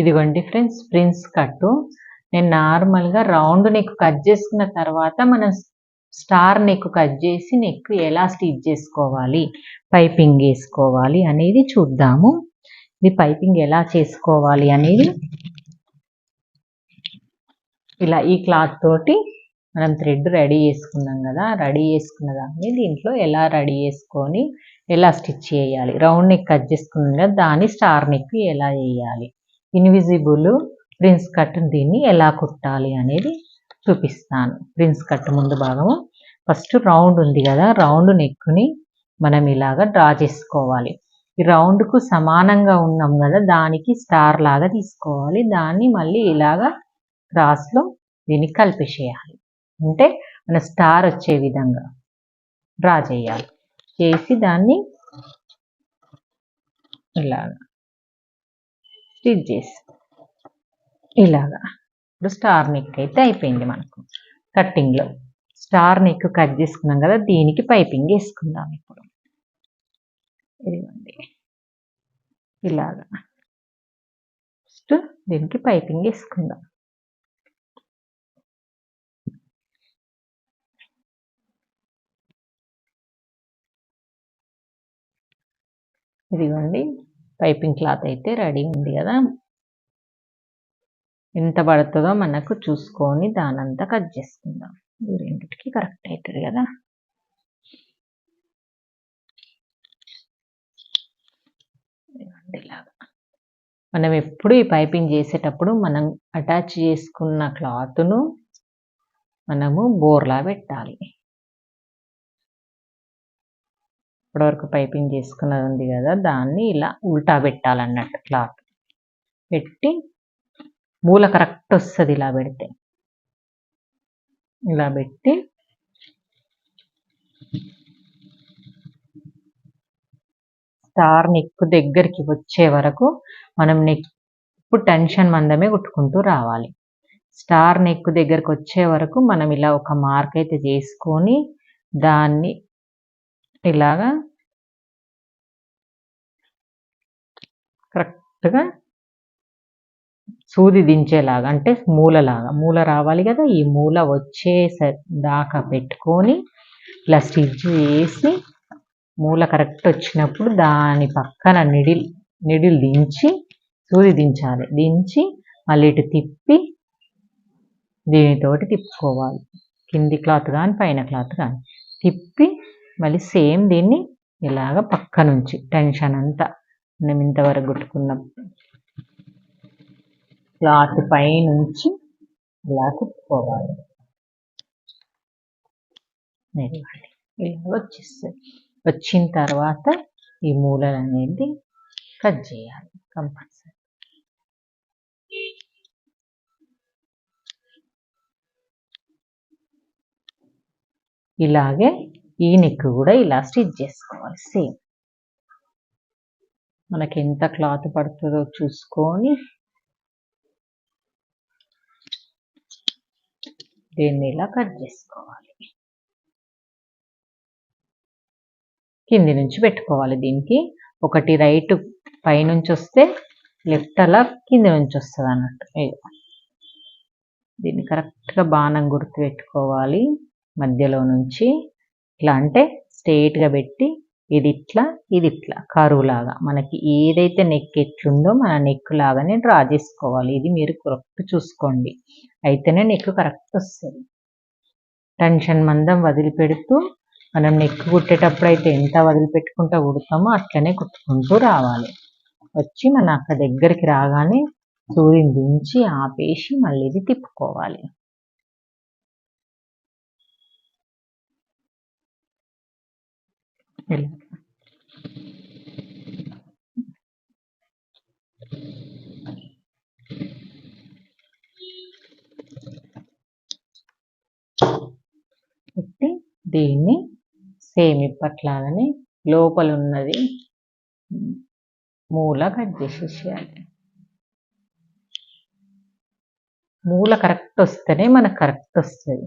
ఇదిగోండి friends prince కట్టు నేను నార్మల్గా రౌండ్ నెక్ కట్ చేసుకున్న తర్వాత మనం స్టార్ నెక్ కట్ చేసి నెక్ ఎలా స్టిచ్ చేసుకోవాలి పైపింగ్ వేసుకోవాలి అనేది చూద్దాము. ఇది పైపింగ్ ఎలా చేసుకోవాలి అనేది ఇలా ఈ క్లాత్ తోటి మనం థ్రెడ్ రెడీ చేసుకున్నాం కదా రెడీ చేసుకున్న దాన్ని దీంట్లో ఎలా రెడీ చేసుకొని ఎలా స్టిచ్ చేయాలి. రౌండ్ నెక్ కట్ చేసుకున్నాం కదా దాన్ని స్టార్ నెక్ ఎలా చేయాలి? ఇన్విజిబుల్ ప్రిన్స్ కట్ దీన్ని ఎలా కుట్టాలి అనేది చూపిస్తాను. ప్రిన్స్ కట్ ముందు భాగము. ఫస్ట్ రౌండ్ ఉంది కదా రౌండ్ నెక్కుని మనం ఇలాగా డ్రా చేసుకోవాలి. ఈ రౌండ్కు సమానంగా ఉన్నాం కదా దానికి స్టార్ లాగా తీసుకోవాలి. దాన్ని మళ్ళీ ఇలాగా క్రాస్లో దీన్ని కలిపేసేయాలి. అంటే మన స్టార్ వచ్చే విధంగా డ్రా చేయాలి. చేసి దాన్ని ఇలాగా స్టిచ్ చేసి ఇలాగా. ఇప్పుడు స్టార్ నెక్ అయితే అయిపోయింది మనకు. కట్టింగ్లో స్టార్ నెక్ కట్ చేసుకున్నాం కదా దీనికి పైపింగ్ వేసుకుందాం ఇప్పుడు. ఇదిగోండి. ఇలాగా. ఫస్ట్ దీనికి పైపింగ్ వేసుకుందాం. ఇదిగోండి. పైపింగ్ క్లాత్ అయితే రెడీ ఉంది కదా. ఎంత పడుతుందో మనకు చూసుకొని దానంతా కట్ చేసుకుందాం. ఈ రెండింటికి కరెక్ట్ అవుతుంది కదా. ఇలాగా మనం ఎప్పుడు ఈ పైపింగ్ చేసేటప్పుడు మనం అటాచ్ చేసుకున్న క్లాత్ను మనము బోర్లా పెట్టాలి. ఇప్పటివరకు పైపింగ్ చేసుకున్నది ఉంది కదా దాన్ని ఇలా ఉల్టా పెట్టాలన్నట్టు క్లాత్. పెట్టి మూల కరెక్ట్ వస్తుంది ఇలా పెడితే. ఇలా పెట్టి స్టార్ నెక్ దగ్గరికి వచ్చే వరకు మనం నెక్ ఇప్పుడు టెన్షన్ మందమే కుట్టుకుంటూ రావాలి. స్టార్ నెక్ దగ్గరకు వచ్చే వరకు మనం ఇలా ఒక మార్క్ అయితే చేసుకొని దాన్ని ఇలాగా కరెక్ట్గా సూది దించేలాగా అంటే మూలలాగా మూల రావాలి కదా ఈ మూల వచ్చే దాకా పెట్టుకొని ఇలా స్టిచ్ వేసి మూల కరెక్ట్ వచ్చినప్పుడు దాని పక్కన నిడిల్ నిడిల్ దించి సూది దించాలి. దించి మళ్ళీ ఇటు తిప్పి దీనితోటి తిప్పుకోవాలి. కింది క్లాత్ కానీ పైన క్లాత్ కానీ తిప్పి మళ్ళీ సేమ్ దీన్ని ఇలాగ పక్క నుంచి టెన్షన్ అంతా మనం ఇంతవరకు కుట్టుకున్న క్లాత్ పైనుంచి ఇలా కుట్టుకోవాలి ఇలా వచ్చేస్తుంది వచ్చిన తర్వాత ఈ మూలలు అనేది కట్ చేయాలి కంపల్సరీ ఇలాగే ఈ నెక్ కూడా ఇలా స్టిచ్ చేసుకోవాలి. సేమ్ మనకి ఎంత క్లాత్ పడుతుందో చూసుకొని దీన్ని ఇలా కట్ చేసుకోవాలి. కింది నుంచి పెట్టుకోవాలి దీనికి. ఒకటి రైట్ పైనుంచి వస్తే లెఫ్ట్ అలా కింది నుంచి వస్తుంది అన్నట్టు. దీన్ని కరెక్ట్గా బాణం గుర్తు పెట్టుకోవాలి. మధ్యలో నుంచి. ఇట్లా అంటే స్ట్రైట్గా పెట్టి ఇది ఇట్లా ఇది ఇట్లా కరువు లాగా మనకి ఏదైతే నెక్ ఎట్లుందో మన నెక్ లాగానే డ్రా చేసుకోవాలి. ఇది మీరు కరెక్ట్ చూసుకోండి. అయితేనే నెక్ కరెక్ట్ వస్తుంది. టెన్షన్ మందం వదిలిపెడుతూ మనం నెక్ కుట్టేటప్పుడు అయితే ఎంత వదిలిపెట్టుకుంటూ కుడతామో అట్లనే కుట్టుకుంటూ రావాలి. వచ్చి మన అక్కడ దగ్గరికి రాగానే సూర్యుని దించి ఆపేసి మళ్ళీ ఇది తిప్పుకోవాలి. ఇలా పెట్టి దీన్ని సేమ్ ఇప్పట్లాగానే లోపల ఉన్నది మూల కట్ చేసేసేయాలి. మూల కరెక్ట్ వస్తేనే మనకు కరెక్ట్ వస్తుంది.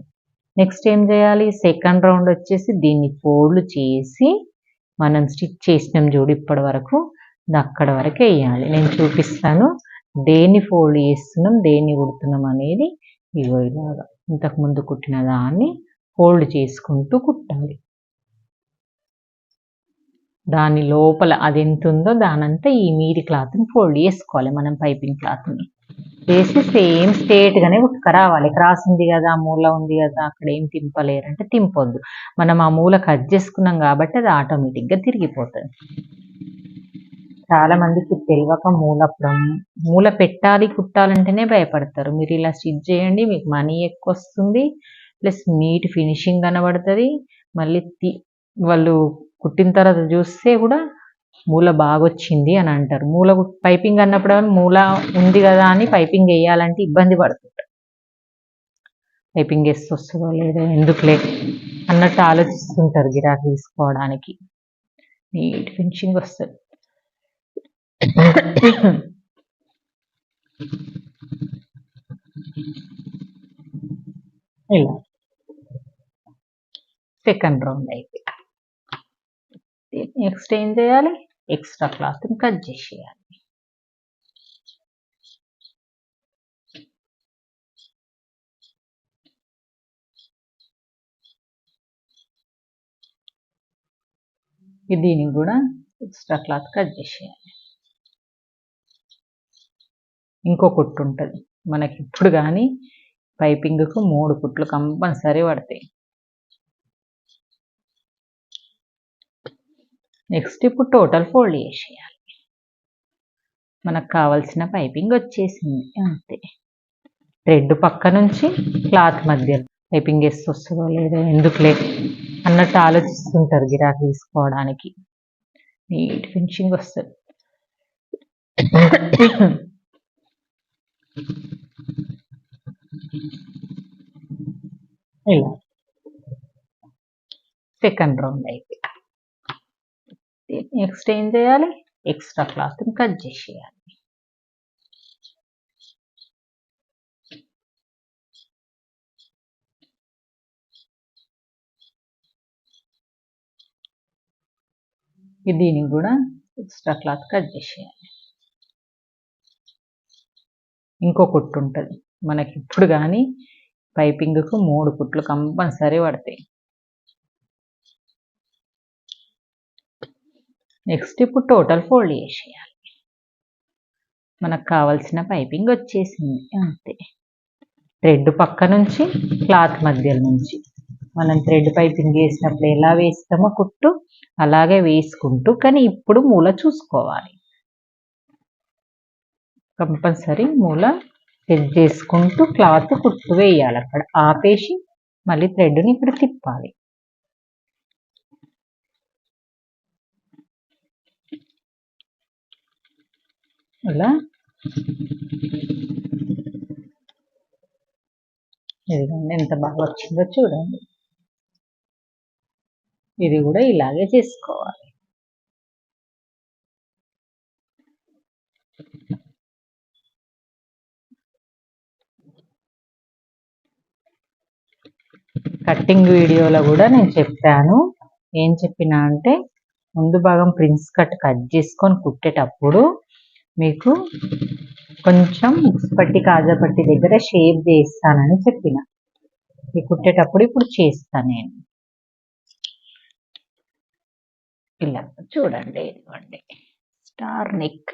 నెక్స్ట్ ఏం చేయాలి? సెకండ్ రౌండ్ వచ్చేసి దీన్ని ఫోల్డ్ చేసి మనం స్టిచ్ చేసినాం చూడు ఇప్పటి వరకు. అక్కడ వరకు వేయాలి. నేను చూపిస్తాను. దేన్ని ఫోల్డ్ చేస్తున్నాం దేన్ని కుడుతున్నాం అనేది ఇగో ఇలాగా. ఇంతకుముందు కుట్టిన దాన్ని ఫోల్డ్ చేసుకుంటూ కుట్టాలి. దాని లోపల అది ఎంత ఉందో దానంతా ఈ మీది క్లాత్ని ఫోల్డ్ చేసుకోవాలి మనం పైపింగ్ క్లాత్ని. వేసి సేమ్ స్ట్రేట్గానే రావాలి. క్రాస్ ఉంది కదా మూల ఉంది కదా అక్కడ ఏం తింపలేరు అంటే తింపొద్దు. మనం ఆ మూల కట్ చేసుకున్నాం కాబట్టి అది ఆటోమేటిక్గా తిరిగిపోతుంది. చాలా మందికి తెలియక మూల మూల పెట్టాలి కుట్టాలంటేనే భయపడతారు. మీరు ఇలా స్టిచ్ చేయండి మీకు మనీ ఎక్కువ వస్తుంది ప్లస్ నీట్ ఫినిషింగ్ కనబడుతుంది. మళ్ళీ తి- వాళ్ళు కుట్టిన తర్వాత చూస్తే కూడా మూల బాగా వచ్చింది అని అంటారు. మూల పైపింగ్ అన్నప్పుడు మూల ఉంది కదా అని పైపింగ్ వేయాలంటే ఇబ్బంది పడుతుంటారు. పైపింగ్ వేస్తే వస్తుందో లేదో ఎందుకులే అన్నట్టు ఆలోచిస్తుంటారు గిరాకీ తీసుకోవడానికి. నీట్ ఫినిషింగ్ వస్తుంది. ఇలా. సెకండ్ రౌండ్ అయింది. నెక్స్ట్ ఏం చేయాలి? ఎక్స్ట్రా క్లాత్ కట్ చేసేయాలి. ఇది దీనికి కూడా ఎక్స్ట్రా క్లాత్ కట్ చేసేయాలి. ఇంకో కుట్టు ఉంటుంది. మనకి ఇప్పుడు కానీ పైపింగ్కు మూడు కుట్లు కంపల్సరీ పడతాయి. నెక్స్ట్ ఇప్పుడు టోటల్ ఫోల్డ్ చేసేయాలి. మనకు కావాల్సిన పైపింగ్ వచ్చేసింది. అంతే. థ్రెడ్ పక్క నుంచి క్లాత్ మధ్యలో పైపింగ్ వేసి వస్తుందో లేదో ఎందుకులే అన్నట్టు ఆలోచిస్తుంటారు గిరాకీ తీసుకోవడానికి. నీట్ ఫినిషింగ్ వస్తుంది. ఇలా. సెకండ్ రౌండ్ అయితే నెక్స్ట్ ఏం చేయాలి? ఎక్స్ట్రా క్లాత్ కట్ చేసేయాలి. ఇది దీనికి కూడా ఎక్స్ట్రా క్లాత్ కట్ చేసేయాలి. ఇంకో కుట్టు ఉంటుంది. మనకి ఇప్పుడు కానీ పైపింగ్కు మూడు కుట్లు కంపల్సరీ పడతాయి. నెక్స్ట్ ఇప్పుడు టోటల్ ఫోల్డ్ చేసేయాలి. మనకు కావాల్సిన పైపింగ్ వచ్చేసింది. అంతే. థ్రెడ్ పక్క నుంచి క్లాత్ మధ్య నుంచి. మనం థ్రెడ్ పైపింగ్ వేసినప్పుడు ఎలా వేస్తామో కుట్టు అలాగే వేసుకుంటూ కానీ ఇప్పుడు మూల చూసుకోవాలి. కంపల్సరీ మూల సెట్ చేసుకుంటూ క్లాత్ కుట్టు వేయాలి అక్కడ. ఆపేసి మళ్ళీ థ్రెడ్ని ఇక్కడ తిప్పాలి. ఇలా ఇదిగోండి ఎంత బాగా వచ్చిందో చూడండి. ఇది కూడా ఇలాగే చేసుకోవాలి. కట్టింగ్ వీడియోలో కూడా నేను చెప్పాను. ఏం చెప్పినా అంటే ముందు భాగం ప్రిన్స్ కట్ కట్ చేసుకొని కుట్టేటప్పుడు మీకు కొంచెం పట్టి కాజా పట్టి దగ్గర షేప్ చేస్తానని చెప్పిన. ఈ కుట్టేటప్పుడు ఇప్పుడు చేస్తాను నేను. ఇలా చూడండి ఇదిగోండి. Star neck.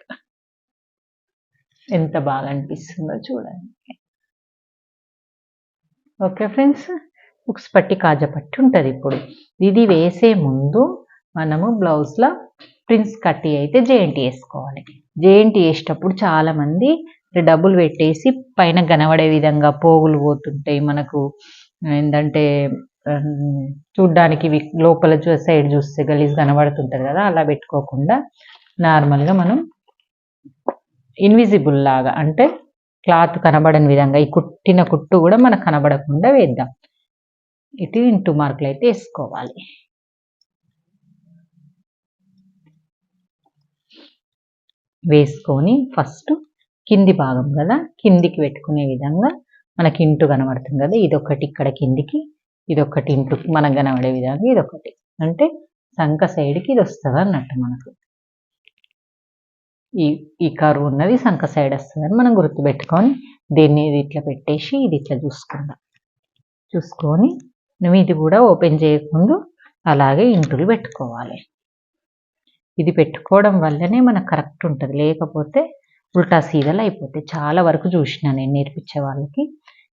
ఎంత బాగా అనిపిస్తుందో చూడండి. ఓకే ఫ్రెండ్స్ బుక్స్ పట్టి కాజా పట్టి ఉంటుంది ఇప్పుడు. ఇది వేసే ముందు మనము బ్లౌజ్లో ప్రిన్స్ కట్టి అయితే జాయింట్ వేసుకోవాలి. జేఎన్టీ వేసేటప్పుడు చాలా మంది డబ్బులు పెట్టేసి పైన కనబడే విధంగా పోగులు పోతుంటాయి మనకు. ఏంటంటే చూడ్డానికి లోపల చూ సైడ్ చూస్తే గలీజ్ కనబడుతుంటది కదా అలా పెట్టుకోకుండా నార్మల్గా మనం ఇన్విజిబుల్ లాగా అంటే క్లాత్ కనబడని విధంగా ఈ కుట్టిన కుట్టు కూడా మనకు కనబడకుండా వేద్దాం. ఇటు ఇంటూ మార్కులు అయితే వేసుకోవాలి. వేసుకొని ఫస్ట్ కింది భాగం కదా కిందికి పెట్టుకునే విధంగా మనకి ఇంటు కనబడుతుంది కదా ఇదొకటి ఇక్కడ కిందికి ఇదొకటి ఇంటు మనకు కనబడే విధంగా ఇదొకటి అంటే సంఖ సైడ్కి ఇది వస్తుంది అన్నట్టు మనకు. ఈ ఈ కరువు ఉన్నది సంఖ సైడ్ వస్తుందని మనం గుర్తుపెట్టుకొని దీన్ని ఇది ఇట్లా పెట్టేసి ఇది ఇట్లా చూసుకుందాం. చూసుకొని నువ్వు ఇది కూడా ఓపెన్ చేయకముందు అలాగే ఇంటులు పెట్టుకోవాలి. ఇది పెట్టుకోవడం వల్లనే మనకు కరెక్ట్ ఉంటుంది. లేకపోతే ఉల్టా సీదలు అయిపోతాయి. చాలా వరకు చూసిన నేను నేర్పించే వాళ్ళకి.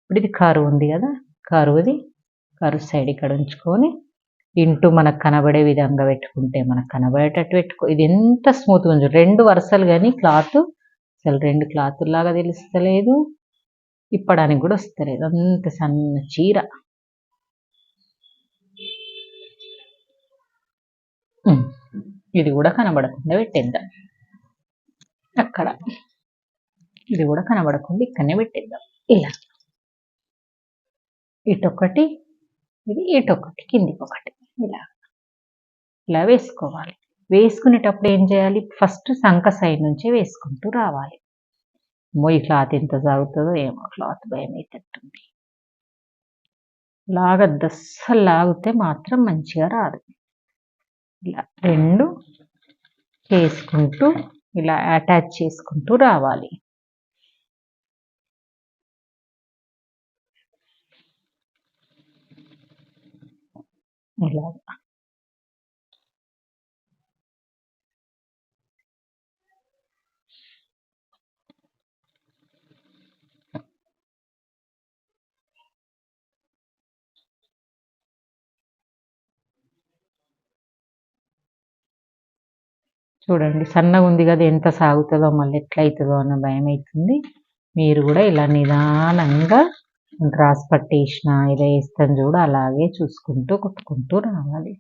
ఇప్పుడు ఇది కరువు ఉంది కదా కరువుది కరువు సైడ్ ఇక్కడ ఉంచుకొని ఇంటూ మనకు కనబడే విధంగా పెట్టుకుంటే మనకు కనబడేటట్టు పెట్టుకో ఇది ఎంత స్మూత్గా ఉంది రెండు వరుసలు కానీ క్లాత్ అసలు రెండు క్లాత్ లాగా తెలుస్తలేదు. ఇప్పడానికి కూడా వస్తలేదు. అంత సన్న చీర. ఇది కూడా కనబడకుండా పెట్టేద్దాం. అక్కడ. ఇది కూడా కనబడకుండా ఇక్కడనే పెట్టేద్దాం. ఇలా. ఇటొకటి ఇది ఇటొకటి కిందికి ఒకటి. ఇలా. ఇలా వేసుకోవాలి. వేసుకునేటప్పుడు ఏం చేయాలి? ఫస్ట్ సంక సైడ్ నుంచే వేసుకుంటూ రావాలి. మొయ్యి క్లాత్ ఎంత సాగుతుందో ఏమో క్లాత్ భయం అవుతుంది లాగద్దు. అస్సలు లాగితే మాత్రం మంచిగా రాదు. ఇలా రెండు చేసుకుంటూ ఇలా అటాచ్ చేసుకుంటూ రావాలి. ఇలాగా. చూడండి సన్నగా ఉంది కదా ఎంత సాగుతుందో మళ్ళీ ఎట్లయితుందో అవుతుందో అన్న భయం అవుతుంది మీరు కూడా ఇలా నిదానంగా డ్రాస్ పట్టేసిన ఇలా వేస్తాను చూడు అలాగే చూసుకుంటూ కుట్టుకుంటూ రావాలి.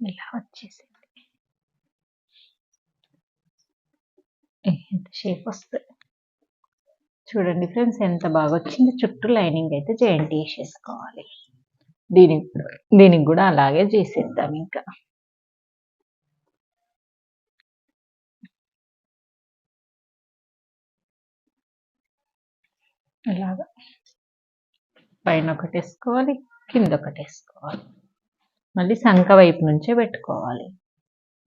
ఇలా వచ్చేసింది. ఎంత షేప్ వస్తుంది. చూడండి ఫ్రెండ్స్ ఎంత బాగా వచ్చింది. చుట్టూ లైనింగ్ అయితే జాయింట్ వేసేసుకోవాలి. దీనికి దీనికి కూడా అలాగే చేసేద్దాం ఇంకా. ఇలాగా. పైన ఒకటి వేసుకోవాలి కింద ఒకటి వేసుకోవాలి. మళ్ళీ సంక వైపు నుంచే పెట్టుకోవాలి.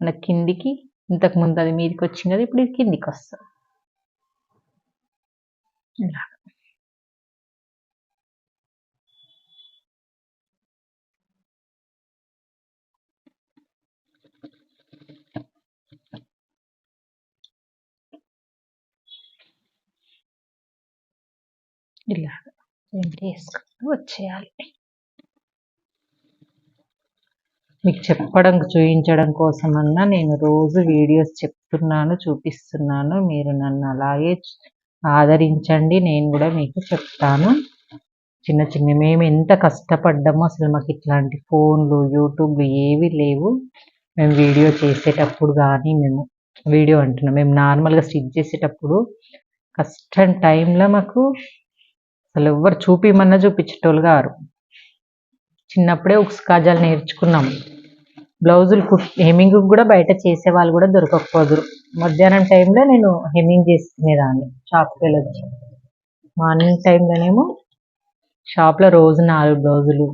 మన కిందికి ఇంతకు ముందు అది మీదకి వచ్చింది కదా ఇప్పుడు ఇది కిందికి వస్తుంది ఇలా. ఇలా వేసుకుంటూ వచ్చేయాలి. మీకు చెప్పడం చూపించడం కోసమన్నా నేను రోజు వీడియోస్ చెప్తున్నాను చూపిస్తున్నాను. మీరు నన్ను అలాగే ఆదరించండి. నేను కూడా మీకు చెప్తాను. చిన్న చిన్న మేము ఎంత కష్టపడ్డామో అసలు మాకు ఇట్లాంటి ఫోన్లు యూట్యూబ్లు ఏవి లేవు. మేము వీడియో చేసేటప్పుడు కానీ మేము వీడియో అంటున్నాం. మేము నార్మల్గా స్టిచ్ చేసేటప్పుడు కష్టం టైంలో మాకు అసలు ఎవ్వరు చూపిమన్నా చూపించేటోళ్ళు గారు. చిన్నప్పుడే ఉక్స్ కాజాలు నేర్చుకున్నాం. బ్లౌజులు కుట్ హెమ్మింగ్ కూడా బయట చేసే వాళ్ళు కూడా దొరకకపోదురు. మధ్యాహ్నం టైంలో నేను హెమ్మింగ్ చేసుకునేదాన్ని షాప్కి వెళ్ళొచ్చి. మార్నింగ్ టైంలోనేమో షాప్లో రోజు నాలుగు బ్లౌజులు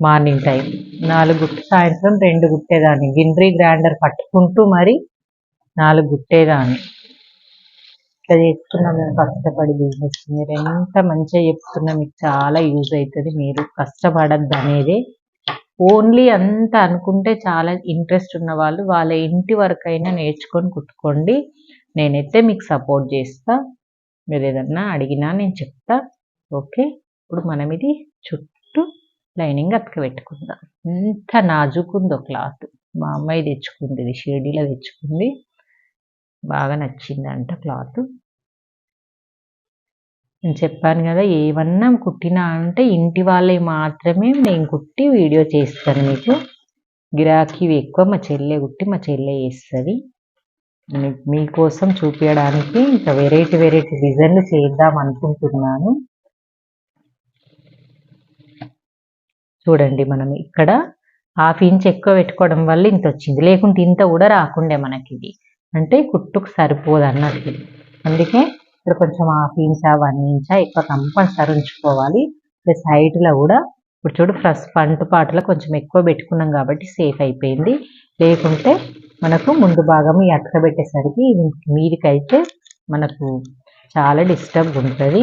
మార్నింగ్ టైం. నాలుగు గుట్టి సాయంత్రం రెండు గుట్టేదాన్ని. గిండ్రీ గ్రైండర్ పట్టుకుంటూ మరి నాలుగు గుట్టేదాన్ని. ఇట్లా చేసుకున్నాం మేము కష్టపడి బిజినెస్ మీరు ఎంత మంచిగా చెప్తున్నా మీకు చాలా యూజ్ అవుతుంది. మీరు కష్టపడద్దు అనేది. ఓన్లీ అంత అనుకుంటే చాలా ఇంట్రెస్ట్ ఉన్న వాళ్ళు వాళ్ళ ఇంటి వరకు అయినా నేర్చుకొని కుట్టుకోండి. నేనైతే మీకు సపోర్ట్ చేస్తా. మీరు ఏదన్నా అడిగినా నేను చెప్తా. ఓకే? ఇప్పుడు మనం ఇది చుట్టూ లైనింగ్ అతక పెట్టుకుందాం. ఎంత నాజుకుందో క్లాత్ మా అమ్మాయి తెచ్చుకుంది ఇది షిరిడీలో తెచ్చుకుంది. బాగా నచ్చిందంట క్లాత్. నేను చెప్పాను కదా ఏమన్నా కుట్టినా అంటే ఇంటి వాళ్ళే మాత్రమే నేను కుట్టి వీడియో చేస్తాను మీకు. గిరాకీ ఎక్కువ మా చెల్లె కుట్టి మా చెల్లె చేస్తుంది. మీ- మీకోసం చూపించడానికి ఇంకా వెరైటీ వెరైటీ డిజైన్లు చేద్దాం అనుకుంటున్నాను. చూడండి మనం ఇక్కడ హాఫ్ ఇంచ్ ఎక్కువ పెట్టుకోవడం వల్ల ఇంత వచ్చింది. లేకుంటే ఇంత కూడా రాకుండే మనకి ఇది అంటే కుట్టుకు సరిపోదు అన్నట్టు అందుకే ఇక్కడ కొంచెం హాఫ్ ఇంచా వన్ ఇంచా ఎక్కువ కంపల్సరీ ఉంచుకోవాలి. ప్లస్ హైట్లో కూడా ఇప్పుడు చూడు ఫస్ట్ పంట పాటలో కొంచెం ఎక్కువ పెట్టుకున్నాం కాబట్టి సేఫ్ అయిపోయింది. లేకుంటే మనకు ముందు భాగం ఈ పెట్టేసరికి ఇది మీదికైతే మనకు చాలా డిస్టర్బ్ ఉంటుంది.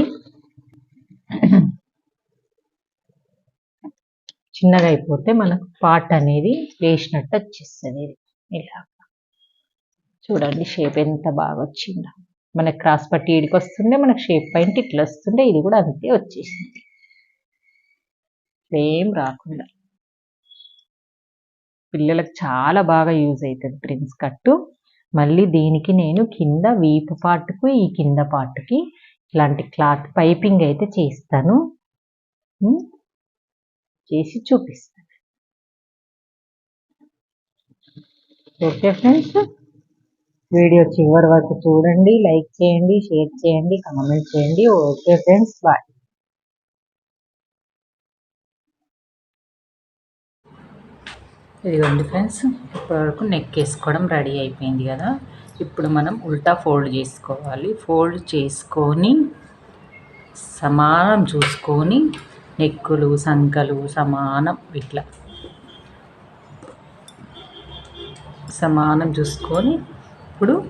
చిన్నగా అయిపోతే మనకు పాట్ అనేది వేసినట్టు వచ్చేస్తుంది. ఇలా. చూడండి షేప్ ఎంత బాగా వచ్చిందో. మనకు క్రాస్ పట్టి ఇడికి వస్తుండే మనకు షేప్ పాయింట్ ఇట్లా వస్తుండే ఇది కూడా అంతే వచ్చేసింది. ఏం రాకుండా. పిల్లలకు చాలా బాగా యూజ్ అవుతుంది ప్రిన్స్ కట్టు. మళ్ళీ దీనికి నేను కింద వీపు పార్ట్కు ఈ కింద పార్ట్కి ఇలాంటి క్లాత్ పైపింగ్ అయితే చేస్తాను. చేసి చూపిస్తాను. ఓకే ఫ్రెండ్స్ వీడియో చివరి వరకు చూడండి లైక్ చేయండి షేర్ చేయండి కామెంట్ చేయండి. Okay friends bye. ఇదిగోండి ఫ్రెండ్స్ ఇప్పటివరకు నెక్ వేసుకోవడం రెడీ అయిపోయింది కదా. ఇప్పుడు మనం ఉల్టా ఫోల్డ్ చేసుకోవాలి. ఫోల్డ్ చేసుకొని సమానం చూసుకొని నెక్కులు సంకలు సమానం ఇట్లా. సమానం చూసుకొని ఇప్పుడు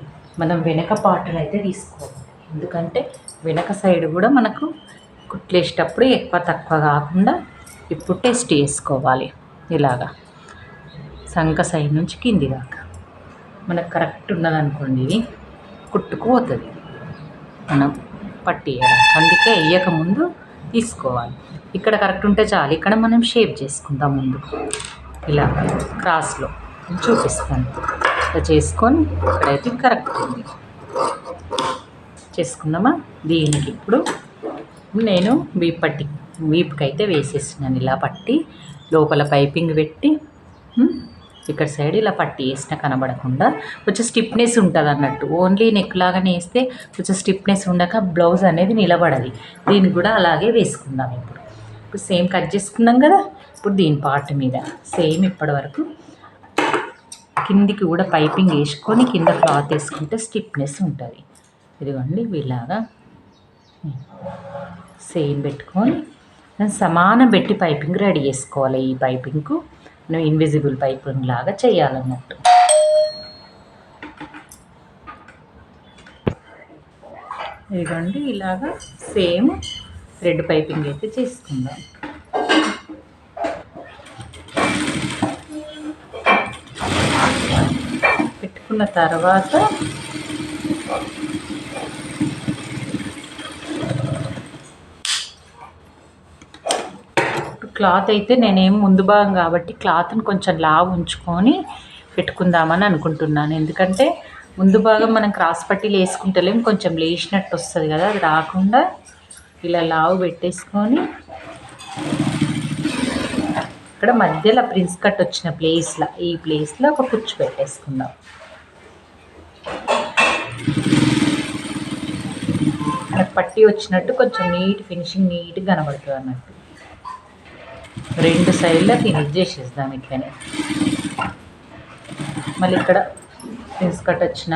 మనం వెనక పాటలు అయితే తీసుకోవాలి. ఎందుకంటే వెనక సైడ్ కూడా మనకు కుట్లేసేటప్పుడు ఎక్కువ తక్కువ కాకుండా ఇప్పుడు టెస్ట్ చేసుకోవాలి. ఇలాగా సంక సైడ్ నుంచి కింది దాకా. మనకు కరెక్ట్ ఉన్నదనుకోండి ఇది కుట్టుకుపోతుంది. మనం పట్టి అందుకే వేయక ముందు తీసుకోవాలి. ఇక్కడ కరెక్ట్ ఉంటే చాలు. ఇక్కడ మనం షేప్ చేసుకుందాం ముందు. ఇలా క్రాస్లో. చూపిస్తాను. ఇలా చేసుకొని ఇక్కడైతే కరెక్ట్ ఉంది. చేసుకుందామా? దీనికి ఇప్పుడు నేను వీపు పట్టి వీపుకి అయితే వేసేసినాను. ఇలా పట్టి లోపల పైపింగ్ పెట్టి ఇక్కడ సైడ్ ఇలా పట్టి వేసిన కనబడకుండా కొంచెం స్టిఫ్నెస్ ఉంటుంది అన్నట్టు. ఓన్లీ నెక్ లాగానే వేస్తే కొంచెం స్టిఫ్నెస్ ఉండక బ్లౌజ్ అనేది నిలబడది. దీన్ని కూడా అలాగే వేసుకుందాం ఇప్పుడు. ఇప్పుడు సేమ్ కట్ చేసుకున్నాం కదా? ఇప్పుడు దీని పార్ట్ మీద. సేమ్ ఇప్పటి వరకు కిందికి కూడా పైపింగ్ వేసుకొని కింద క్లాత్ వేసుకుంటే స్టిఫ్నెస్ ఉంటుంది. ఇదిగోండి ఇలాగా సేమ్ పెట్టుకొని సమానం పెట్టి పైపింగ్ రెడీ చేసుకోవాలి ఈ పైపింగ్కు. మనం ఇన్విజిబుల్ పైపింగ్ లాగా చేయాలన్నట్టు. ఇదిగోండి ఇలాగా సేమ్ థ్రెడ్ పైపింగ్ అయితే చేసుకుందాం. పెట్టుకున్న తర్వాత క్లాత్ అయితే నేనేం ముందు భాగం కాబట్టి క్లాత్ని కొంచెం లావు ఉంచుకొని పెట్టుకుందామని అనుకుంటున్నాను. ఎందుకంటే ముందు భాగం మనం క్రాస్ పట్టీలు వేసుకుంటలేం కొంచెం లేచినట్టు వస్తుంది కదా అది రాకుండా ఇలా లావు పెట్టేసుకొని ఇక్కడ మధ్యలో ప్రిన్స్ కట్ వచ్చిన ప్లేస్లో ఈ ప్లేస్లో ఒక కుచ్చు పెట్టేసుకుందాం. మనకు పట్టి వచ్చినట్టు కొంచెం నీట్ ఫినిషింగ్ నీట్గా కనబడుతుంది అన్నట్టు. రెండు సైడ్లో ఫినిష్ చేసేద్దాం ఇట్లనే మళ్ళీ ఇక్కడ ఫిన్స్ కట్ వచ్చిన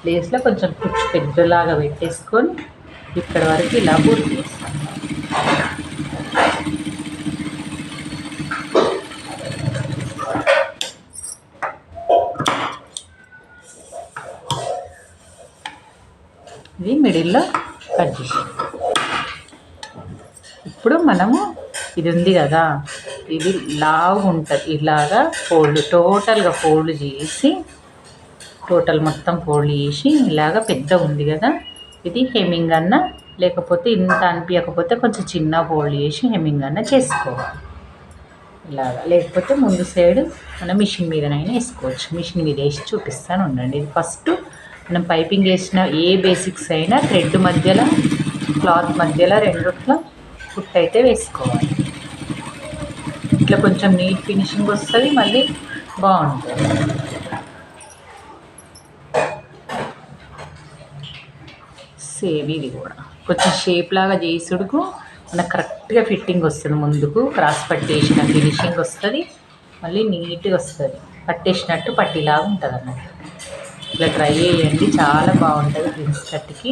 ప్లేస్లో కొంచెం కుచ్చు పెద్దలాగా పెట్టేసుకొని ఇక్కడ వరకు ఇలా పూర్తి చేస్తాం ఇది మిడిల్లో కట్ చేసి ఇప్పుడు మనము ఇది ఉంది కదా ఇది లావు ఉంటుంది ఇలాగా ఫోల్డ్ టోటల్గా ఫోల్డ్ చేసి టోటల్ మొత్తం ఫోల్డ్ చేసి ఇలాగ పెద్ద ఉంది కదా ఇది హెమింగ్ అన్న లేకపోతే ఇంత అనిపించకపోతే కొంచెం చిన్న ఫోల్డ్ చేసి హెమింగ్ అన్న చేసుకోవాలి. ఇలాగా. లేకపోతే ముందు సైడ్ మనం మిషన్ మీదనైనా వేసుకోవచ్చు. మిషన్ మీద వేసి చూపిస్తాను ఉండండి. ఇది ఫస్ట్ మనం పైపింగ్ వేసిన ఏ బేసిక్స్ అయినా థ్రెడ్ మధ్యలో క్లాత్ మధ్యలో రెండుట్లో కుట్ అయితే వేసుకోవాలి. ఇట్లా కొంచెం నీట్ ఫినిషింగ్ వస్తుంది మళ్ళీ బాగుంటుంది. సేమ్ ఇది కూడా. కొంచెం షేప్ లాగా చేసుడుకు మనకు కరెక్ట్గా ఫిట్టింగ్ వస్తుంది ముందుకు. క్రాస్ పట్టేసిన ఫినిషింగ్ వస్తుంది మళ్ళీ నీట్గా వస్తుంది. పట్టేసినట్టు పట్టిలాగా ఉంటుంది అన్నట్టు ఇట్లా ట్రై చేయండి చాలా బాగుంటుంది ప్రిన్స్ కట్కి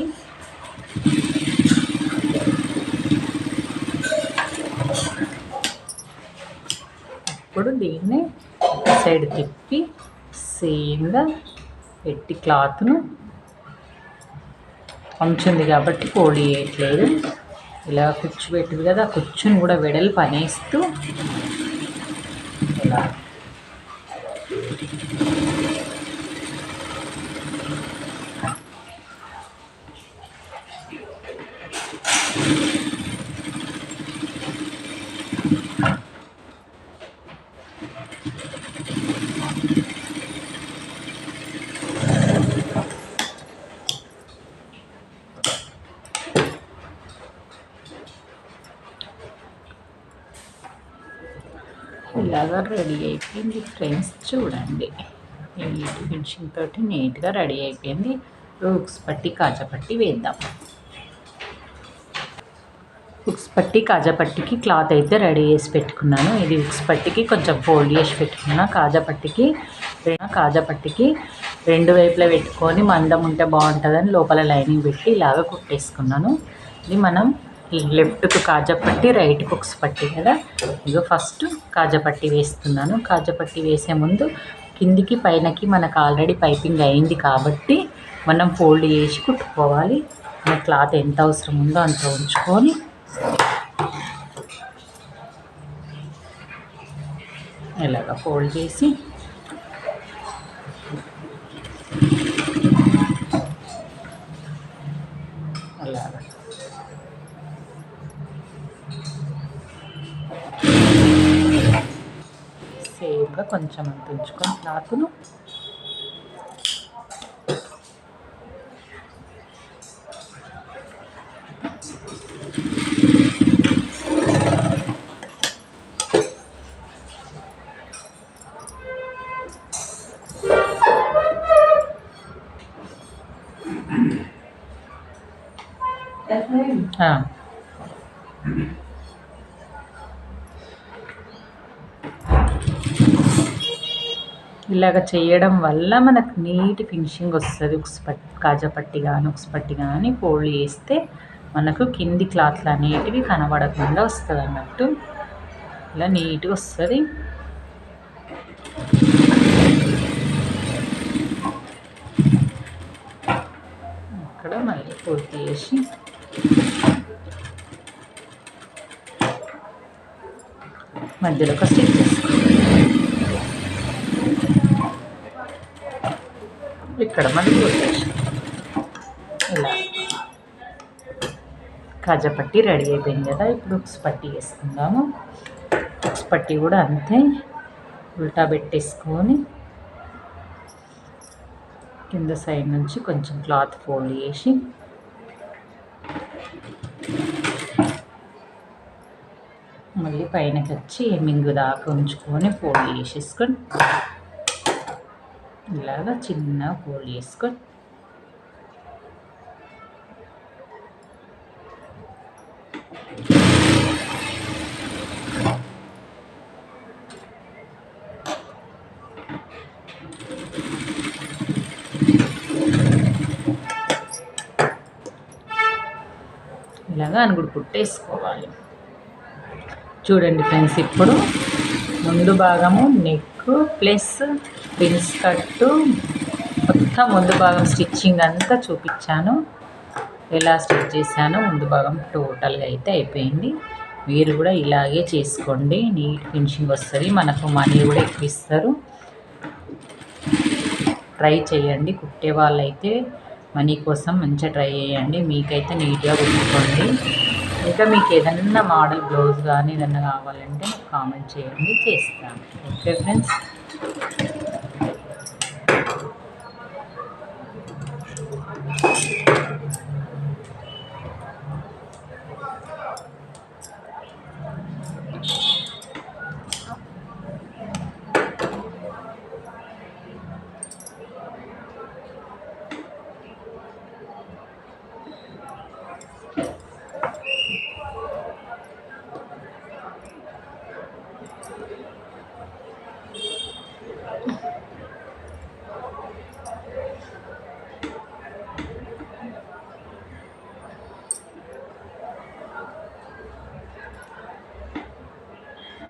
ఇప్పుడు దీన్ని సైడ్ తిప్పి సేమ్గా పెట్టి క్లాత్ను పంచుంది కాబట్టి కోడి వేయట్లేదు ఇలా కుచ్చు పెట్టింది కదా ఆ కూడా వెడలు పనేస్తూ ఇలా. ఇలాగా రెడీ అయిపోయింది ఫ్రెండ్స్? చూడండి. ఈ ఫినిషింగ్ తోటి నీట్గా రెడీ అయిపోయింది. హుక్స్ పట్టి కాజా పట్టి వేద్దాం. హుక్స్ పట్టి కాజా పట్టికి క్లాత్ అయితే రెడీ చేసి పెట్టుకున్నాను. ఇది హుక్స్ పట్టికి కొంచెం ఫోల్డ్ చేసి పెట్టుకున్నా. కాజా పట్టికి కాజా పట్టికి రెండు వైపులా పెట్టుకొని మందం ఉంటే బాగుంటుందని లోపల లైనింగ్ పెట్టి ఇలాగ కుట్టేసుకున్నాను. ఇది మనం లెఫ్ట్కు కాజపట్టి రైట్ కుక్స్ పట్టి కదా. ఇగో ఫస్ట్ కాజాపట్టి వేస్తున్నాను. కాజాపట్టి వేసే ముందు కిందికి పైనకి మనకు ఆల్రెడీ పైపింగ్ అయింది కాబట్టి మనం ఫోల్డ్ చేసి కుట్టుకోవాలి. మన క్లాత్ ఎంత అవసరం ఉందో అంత ఉంచుకొని ఇలాగ ఫోల్డ్ చేసి అలాగా సేమ్గా కొంచెం అంత ఉంచుకొని క్లాత్ను ఆ. ఇలాగ చేయడం వల్ల మనకు నీట్ ఫినిషింగ్ వస్తుంది. ఉక్స్ కాజా పట్టి కానీ ఉక్స్ పట్టి కానీ ఫోల్డ్ చేస్తే మనకు కింది క్లాత్లు అనేటివి కనబడకుండా వస్తుంది అన్నట్టు ఇలా నీట్గా వస్తుంది. ఇక్కడ మళ్ళీ పూర్తి చేసి మధ్యలో ఒక స్టిచ్ చేసుకోవాలి ఇక్కడ మనకి పూర్తి ఇలా. కాజా పట్టి రెడీ అయిపోయింది కదా ఇప్పుడు ఉక్స్ పట్టి వేసుకుందాము. ఉక్స్ పట్టి కూడా అంతే ఉల్టా పెట్టేసుకొని కింద సైడ్ నుంచి కొంచెం క్లాత్ ఫోల్డ్ చేసి మళ్ళీ పైనకి వచ్చి మింగు దాకా ఉంచుకొని ఫోల్డ్ చేసేసుకొని ఇలాగా చిన్న ఫోల్డ్ చేసుకొని ఇలాగా అనుగుడు పుట్టేసుకోవాలి చూడండి ఫ్రెండ్స్ ఇప్పుడు ముందు భాగము నెక్ ప్లస్ పిన్స్ కట్టు మొత్తం ముందు భాగం స్టిచ్చింగ్ అంతా చూపించాను. ఎలా స్టిచ్ చేశానో ముందు భాగం టోటల్గా అయితే అయిపోయింది. మీరు కూడా ఇలాగే చేసుకోండి. నీట్ ఫినిషింగ్ వస్తుంది. మనకు మనీ కూడా ఎక్కువ ఇస్తారు. ట్రై చేయండి. కుట్టే వాళ్ళైతే మనీ కోసం మంచిగా ట్రై చేయండి. మీకైతే నీట్గా కుట్టుకోండి. ఇంకా మీకు ఏదన్నా మోడల్ బ్లౌజ్ కానీ ఏదన్నా కావాలంటే కామెంట్ చేయండి. చేస్తాను. Okay friends?